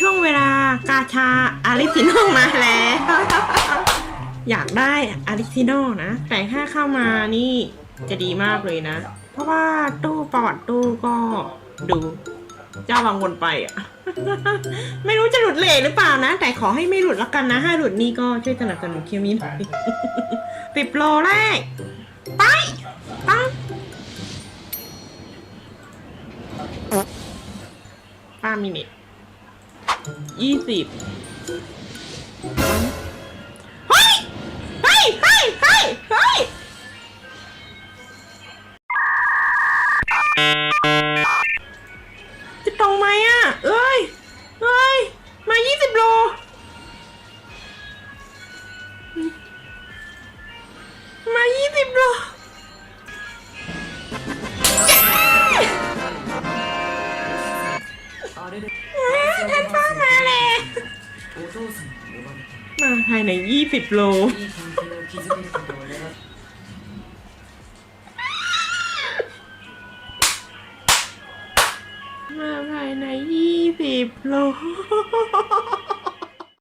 ช่วงเวลากาชาอาริซิโนมาแล้ว อยากได้อาริซิโนนะ แต่ถ้าเข้ามานี่จะดีมากเลยนะ เพราะว่าตู้ประวัติตู้ก็ดูเจ้าวังวนไปอะ ไม่รู้จะหลุดเลทหรือเปล่านะ แต่ขอให้ไม่หลุดแล้วกันนะ ถ้าหลุดนี่ก็ช่วยสนับสนุนเคียวมินหน่อยสิบโลแรก ไปปังป้ามินิ ยี่สิบเฮ้ย เฮ้ย เฮ้ย เฮ้ย เฮ้ย จะตรงไหมอะ เอ้ย เอ้ย มายี่สิบโล มายี่สิบโลเอ้ยท่านป้า มาภายในยี่สิบโล มาภายในยี่สิบโล